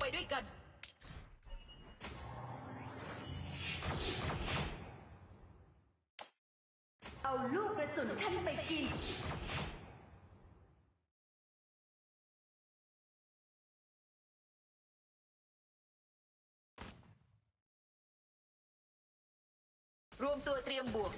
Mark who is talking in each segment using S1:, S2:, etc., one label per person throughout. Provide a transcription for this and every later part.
S1: ไปด้วยกัน
S2: เอาลูกกระสุนฉันไปกิน
S1: รวมตัวเตรียมบวก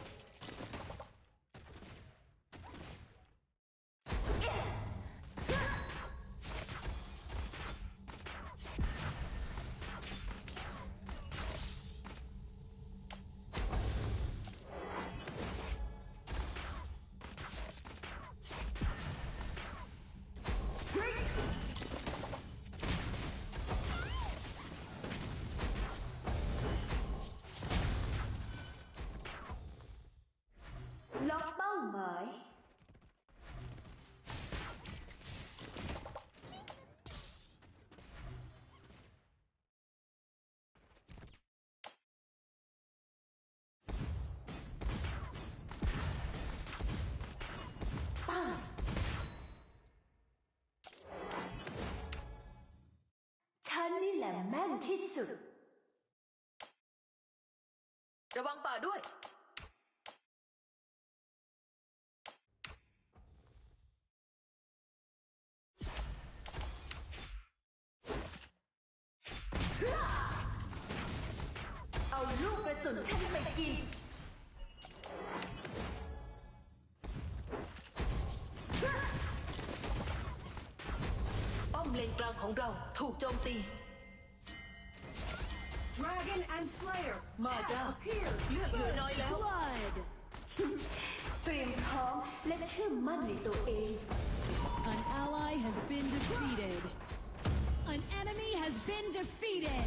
S2: ที่สุด
S1: ระวังป่าด้วย
S2: เอาลูกกระสุนฉันไปกิน
S1: ป้อมเลนกลางของเราถูกโจมตี
S3: Dragon and Slayer
S1: มาจ้า
S3: appeared.
S1: เลือดเหลือน้อยแล้ว
S4: Blood!
S2: เตรียมพร้อมและเชื่อมั่นในตัวเอง
S4: An ally has been defeated. An enemy has been defeated.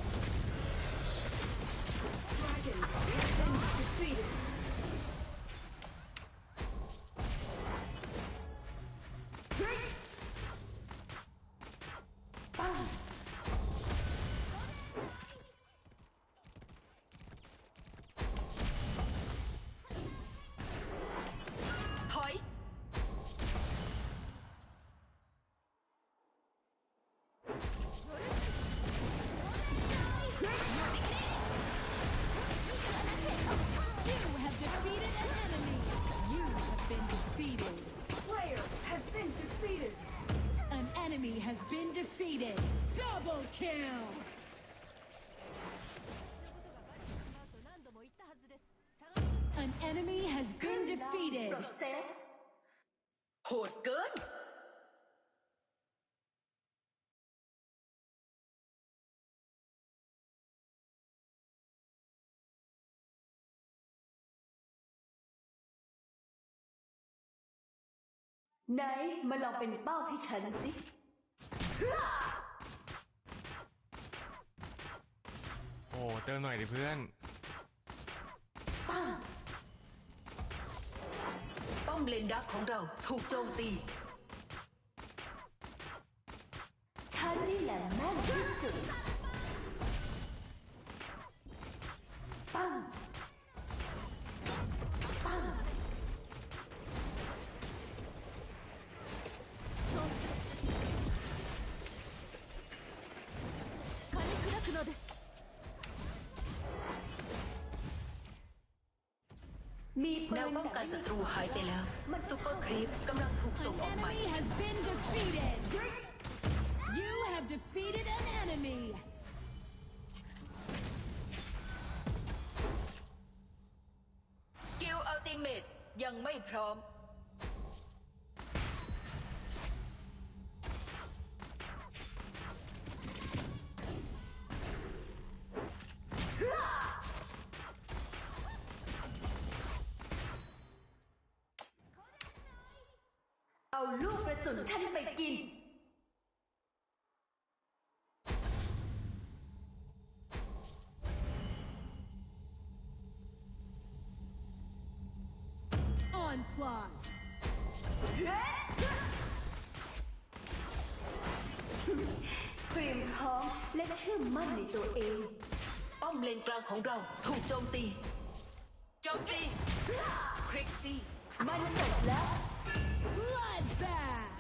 S3: Dragon has been defeated. has been defeated.
S4: Double kill! An enemy has been defeated.
S2: Horse, good? Này.
S1: โอ้
S2: เติ
S5: มหน่อยดิเพื่อน
S2: ปั้ง
S1: ป้อมเลนดักของเราถูกโจมตี
S2: ฉันนี่แหละแม่นที่สุด มีปื
S1: แนวนป้องกันศัตรูหายไปแล้วซุปเปอร์ครีปกำลังถูกส่ง
S4: An
S1: ออกใหม่
S4: enemy has been defeated. You have defeated an enemy.
S1: สกิลอัลติเมตยังไม่พร้อม
S2: ลูกกระสุนฉันไปกิน
S4: Onslaught.
S2: เตรียมพร้อมและเชื่อมั่นในตัวเอง
S1: ป้อมเลนกลางของเราถูกโจมตี โจมตี คริกซี่
S2: มันจบแล้ว
S4: Bloodbath.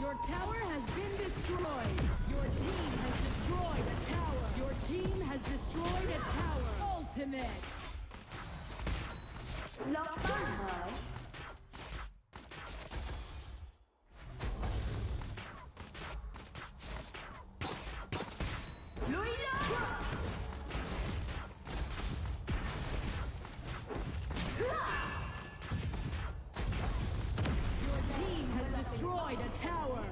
S4: Your tower has been destroyed. Your team has destroyed a tower. Your team has destroyed a tower. Ultimate.
S2: ล็
S4: destroyed a tower.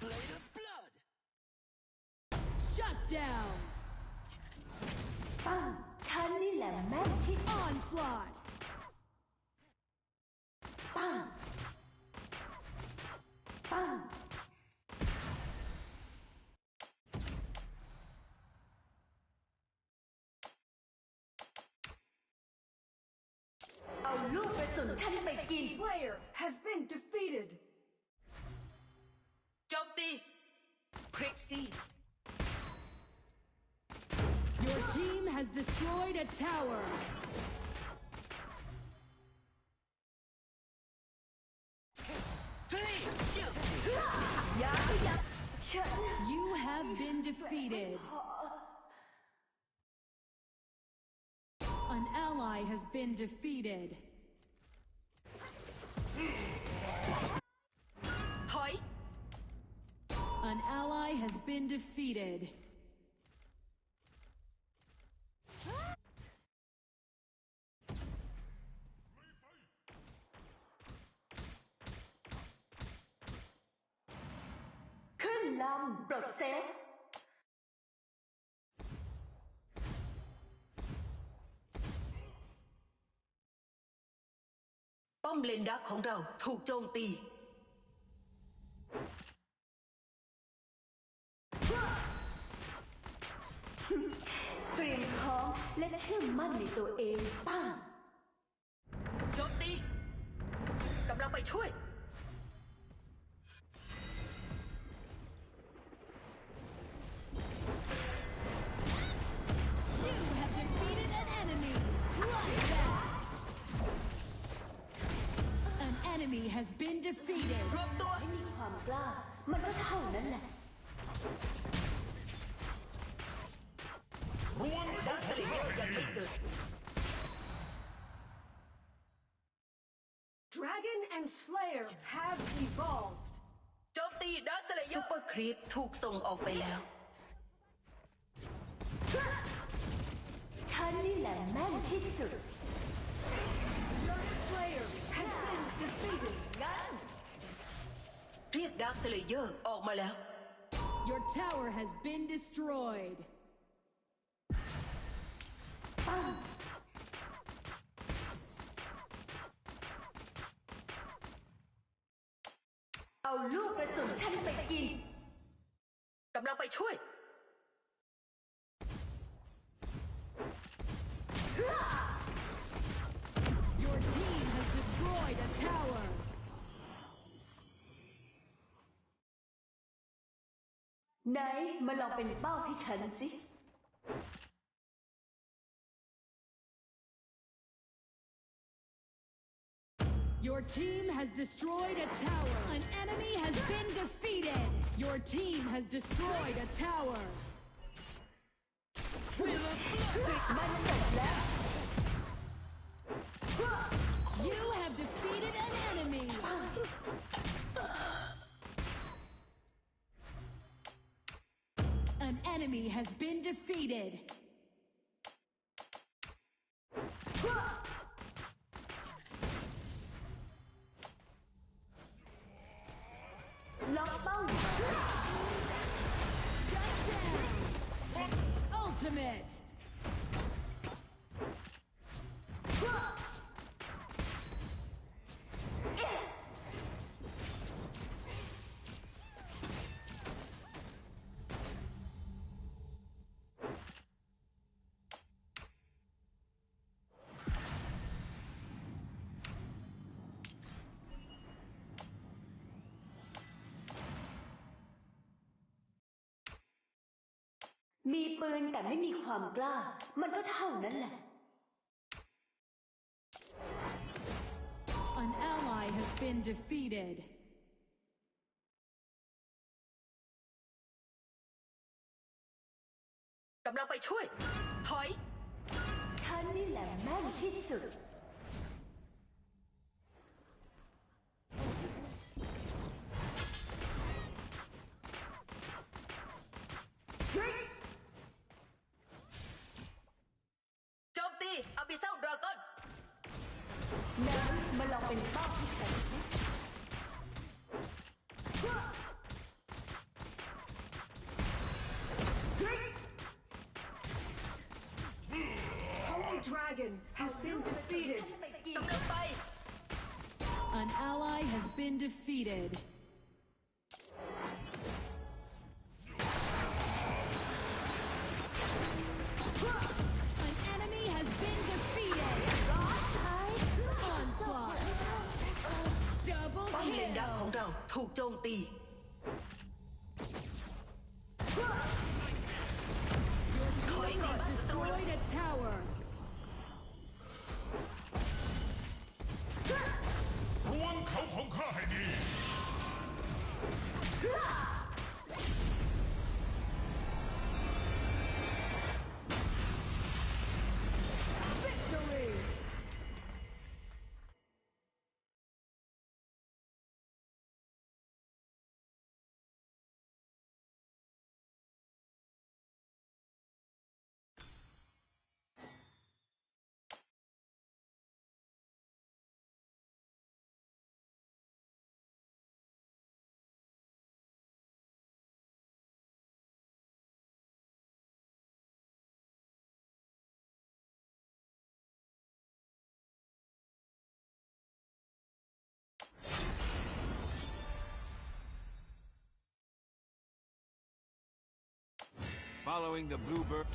S2: Blade of blood. Shut down.
S3: Slayer has been defeated.
S1: Jump Pixie,
S4: Your team has destroyed a tower. You have been defeated. An ally has been defeated.
S1: Hoi!
S4: An ally has been defeated.
S2: Good luck, ป้
S1: อมเลนดักของเราถูกโจมตี
S2: เตรียมพร้อมและเชื่อมั่นในตัวเองปั้ง
S1: โจมตีกำลังไปช่วย
S4: defeated.
S1: รวมตัว
S2: ไม่มีความกล้า มันก็เท่านั้นแหละ
S1: ดักสลิงยังไม่เกิด
S3: Dragon and Slayer have evolved.
S1: โจมตีดักสเลเยอร์ซูเปอร์ครีปถูกส่งออกไปแล้ว
S2: ฉันนี่แหละแม่นที่สุด
S3: Your Slayer has been defeated.
S1: เรียกดักสเลเยอร์ออกมาแล้ว
S4: Your tower has been destroyed.
S2: ปัง เอาลูกกระสุนฉันไปกิน
S1: ไห
S2: นมาลองเป็นเป้าให้ฉันสิ
S4: Your team has destroyed a tower. An enemy has been defeated. Your team has destroyed a tower.
S2: มันจบแล้ว
S4: You have defeated enemy has been defeated. Ultimate!
S2: มีปืนแต่ไม่มีความกล้า มันก็เท่านั้นแหละ
S4: An ally has been defeated.
S1: กำลังไปช่วย ถอย
S2: ฉันนี่แหละแม่นที่สุด
S1: นั้
S2: นมาลองเป็นเป้าที่ฉันนะ
S3: Holy Dragon has been defeated.
S1: กำลังไป
S4: An ally has been defeated. Tower.
S6: Following the bluebird.